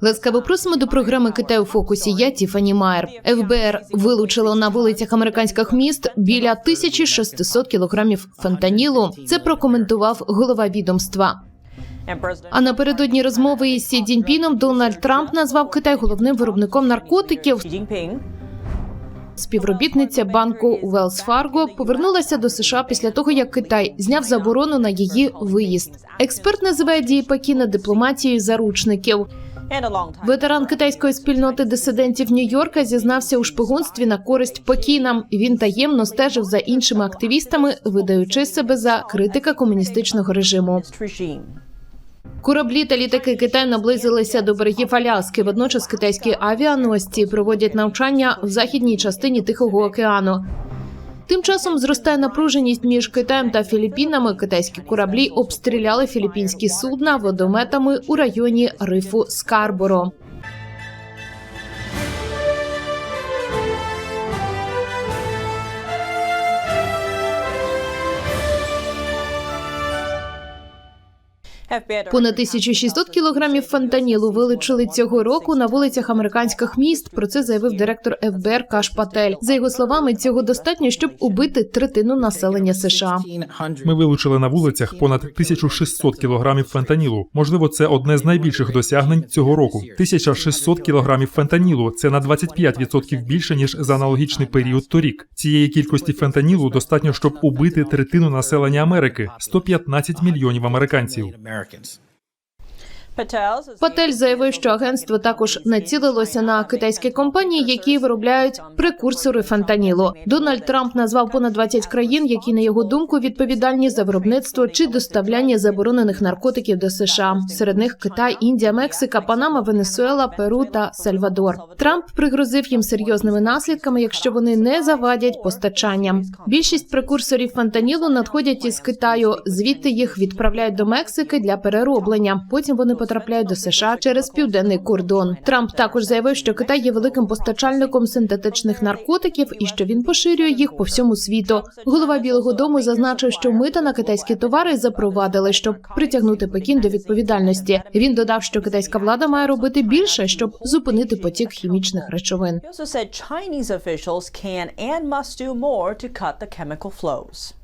Ласкаво просимо до програми Китай у фокусі. Я Тіфані Майер. ФБР вилучило на вулицях американських міст біля 1600 кілограмів фентанілу. Це прокоментував голова відомства. А напередодні розмови із Сі Дзіньпіном Дональд Трамп назвав Китай головним виробником наркотиків. Співробітниця банку Wells Fargo повернулася до США після того, як Китай зняв заборону на її виїзд. Експерт називає дії Пекіна дипломатією заручників. Ветеран китайської спільноти дисидентів Нью-Йорка зізнався у шпигунстві на користь Пекіна. Він таємно стежив за іншими активістами, видаючи себе за критика комуністичного режиму. Кораблі та літаки Китаю наблизилися до берегів Аляски. Водночас китайські авіаносці проводять навчання в західній частині Тихого океану. Тим часом зростає напруженість між Китаєм та Філіппінами. Китайські кораблі обстріляли філіппінські судна водометами у районі рифу Скарборо. Понад 1600 кілограмів фентанілу вилучили цього року на вулицях американських міст. Про це заявив директор ФБР Каш Патель. За його словами, цього достатньо, щоб убити третину населення США. Ми вилучили на вулицях понад 1600 кілограмів фентанілу. Можливо, це одне з найбільших досягнень цього року. 1600 кілограмів фентанілу – це на 25% більше ніж за аналогічний період торік. Цієї кількості фентанілу достатньо, щоб убити третину населення Америки 115 мільйонів американців. Americans. Патель заявив, що агентство також націлилося на китайські компанії, які виробляють прекурсори фентанілу. Дональд Трамп назвав понад 20 країн, які на його думку відповідальні за виробництво чи доставляння заборонених наркотиків до США. Серед них Китай, Індія, Мексика, Панама, Венесуела, Перу та Сальвадор. Трамп пригрозив їм серйозними наслідками, якщо вони не завадять постачанням. Більшість прекурсорів фентанілу надходять із Китаю, звідти їх відправляють до Мексики для перероблення. Потім вони потрапляють до США через південний кордон. Трамп також заявив, що Китай є великим постачальником синтетичних наркотиків і що він поширює їх по всьому світу. Голова Білого Дому зазначив, що мита на китайські товари запровадили, щоб притягнути Пекін до відповідальності. Він додав, що китайська влада має робити більше, щоб зупинити потік хімічних речовин. Chinese officials can to cut the chemical flows.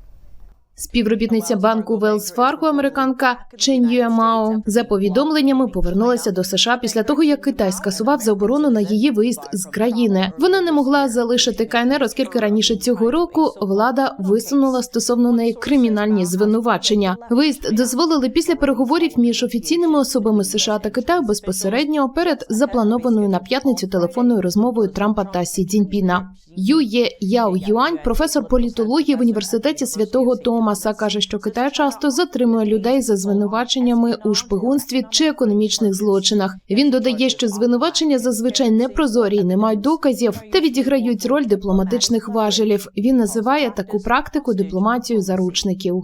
Співробітниця банку Wells Fargo, американка Чен Юемао, за повідомленнями повернулася до США після того, як Китай скасував заборону на її виїзд з країни. Вона не могла залишити КНР, оскільки раніше цього року влада висунула стосовно неї кримінальні звинувачення. Виїзд дозволили після переговорів між офіційними особами США та Китаю безпосередньо перед запланованою на п'ятницю телефонною розмовою Трампа та Сі Цзіньпіна. Ює Яо Юань, професор політології в університеті святого Томаса, каже, що Китай часто затримує людей за звинуваченнями у шпигунстві чи економічних злочинах. Він додає, що звинувачення зазвичай непрозорі і не мають доказів та відіграють роль дипломатичних важелів. Він називає таку практику дипломатією заручників.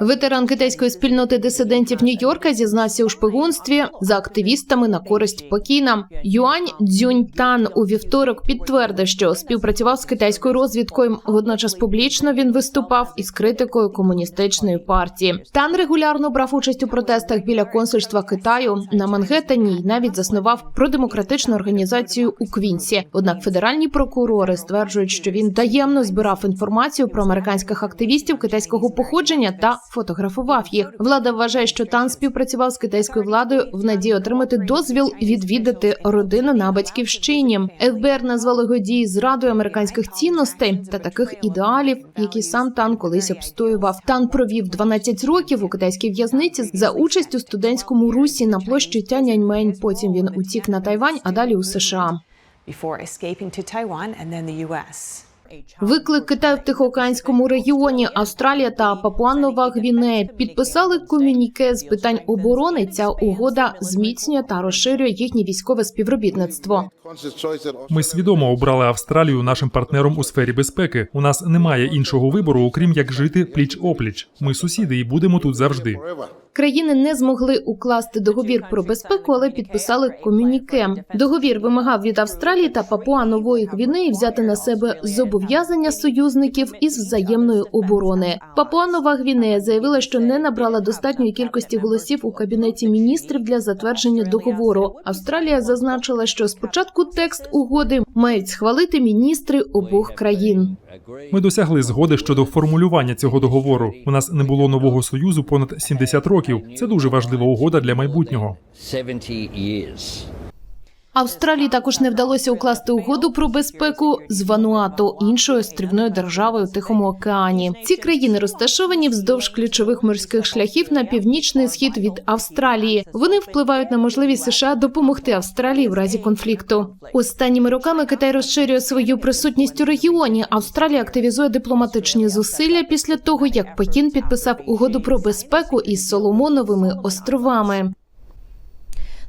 Ветеран китайської спільноти дисидентів Нью-Йорка зізнався у шпигунстві за активістами на користь Пекіна. Юань Цзюньтан у вівторок підтвердив, що співпрацював з китайською розвідкою. Водночас публічно він виступав із критикою комуністичної партії. Тан регулярно брав участь у протестах біля консульства Китаю на Мангеттані і навіть заснував продемократичну організацію у Квінсі. Однак федеральні прокурори стверджують, що він таємно збирав інформацію про американських активістів китайського походження та фотографував їх. Влада вважає, що Тан співпрацював з китайською владою в надії отримати дозвіл відвідати родину на батьківщині. ФБР назвало його дії зрадою американських цінностей та таких ідеалів, які сам Тан колись обстоював. Тан провів 12 років у китайській в'язниці за участь у студентському русі на площі Тяньаньмень. Потім він утік на Тайвань, а далі у США. before escaping to Taiwan and then the U.S. Виклик Китаю в Тихоокеанському регіоні Австралія та Папуа-Нова Гвінея підписали комюніке з питань оборони. Ця угода зміцнює та розширює їхнє військове співробітництво. Ми свідомо обрали Австралію нашим партнером у сфері безпеки. У нас немає іншого вибору, окрім як жити пліч опліч. Ми сусіди і будемо тут завжди. Країни не змогли укласти договір про безпеку, але підписали комюніке. Договір вимагав від Австралії та Папуа Нової Гвінеї взяти на себе зобов'язання союзників із взаємної оборони. Папуа Нова Гвінея заявила, що не набрала достатньої кількості голосів у кабінеті міністрів для затвердження договору. Австралія зазначила, що спочатку текст угоди мають схвалити міністри обох країн. Ми досягли згоди щодо формулювання цього договору. У нас не було нового союзу понад 70 років. Це дуже важлива угода для майбутнього. 70 years. Австралії також не вдалося укласти угоду про безпеку з Вануату, іншою острівною державою в Тихому океані. Ці країни розташовані вздовж ключових морських шляхів на північний схід від Австралії. Вони впливають на можливість США допомогти Австралії в разі конфлікту. Останніми роками Китай розширює свою присутність у регіоні. Австралія активізує дипломатичні зусилля після того, як Пекін підписав угоду про безпеку із Соломоновими островами. The Chinese military is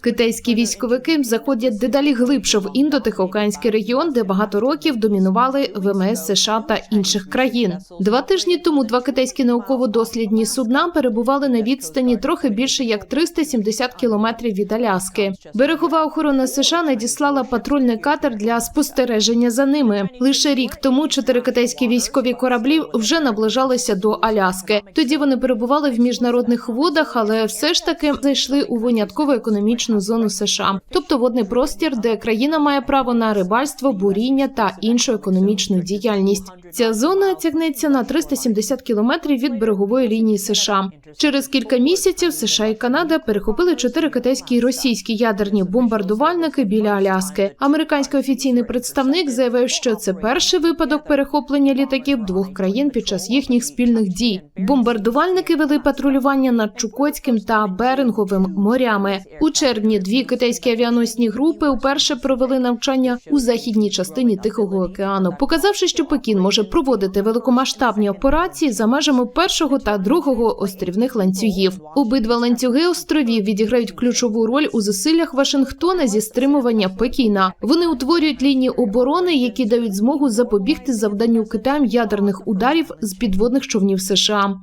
Китайські військовики заходять дедалі глибше в індотихоокеанський регіон, де багато років домінували ВМС США та інших країн. Два тижні тому два китайські науково-дослідні судна перебували на відстані трохи більше як 370 кілометрів від Аляски. Берегова охорона США надіслала патрульний катер для спостереження за ними. Лише рік тому чотири китайські військові кораблі вже наближалися до Аляски. Тоді вони перебували в міжнародних водах, але все ж таки зайшли у виняткову економічну зону США, тобто водний простір, де країна має право на рибальство, буріння та іншу економічну діяльність. Ця зона тягнеться на 370 кілометрів від берегової лінії США. Через кілька місяців США і Канада перехопили чотири китайські і російські ядерні бомбардувальники біля Аляски. Американський офіційний представник заявив, що це перший випадок перехоплення літаків двох країн під час їхніх спільних дій. Бомбардувальники вели патрулювання над Чукотським та Беринговим морями. У червні дві китайські авіаносні групи уперше провели навчання у західній частині Тихого океану, показавши, що Пекін може проводити великомасштабні операції за межами першого та другого острівних ланцюгів. Обидва ланцюги островів відіграють ключову роль у зусиллях Вашингтона зі стримування Пекіна. Вони утворюють лінії оборони, які дають змогу запобігти завданню Китаєм ядерних ударів з підводних човнів США.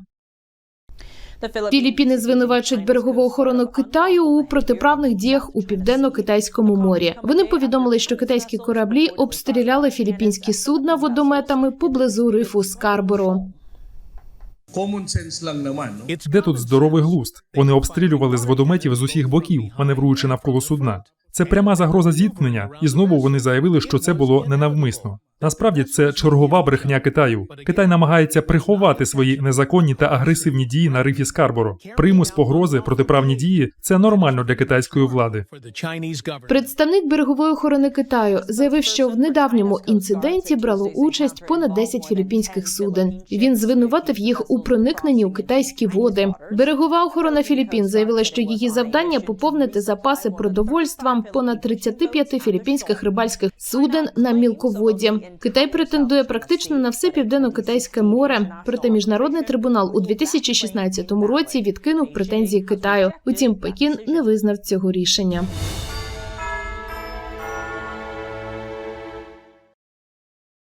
Філіппіни звинувачують берегову охорону Китаю у протиправних діях у південно-китайському морі. Вони повідомили, що китайські кораблі обстріляли філіппінські судна водометами поблизу рифу Скарборо. Де тут здоровий глузд? Вони обстрілювали з водометів з усіх боків, маневруючи навколо судна. Це пряма загроза зіткнення, і знову вони заявили, що це було ненавмисно. Насправді це чергова брехня Китаю. Китай намагається приховати свої незаконні та агресивні дії на рифі Скарборо. Примус, погрози, протиправні дії це нормально для китайської влади. Представник берегової охорони Китаю заявив, що в недавньому інциденті брало участь понад 10 філіппінських суден. Він звинуватив їх у проникненні у китайські води. Берегова охорона Філіппін заявила, що її завдання поповнити запаси продовольства понад 35 філіппінських рибальських суден на мілководді. Китай претендує практично на все південно-китайське море. Проте міжнародний трибунал у 2016 році відкинув претензії Китаю. Утім, Пекін не визнав цього рішення.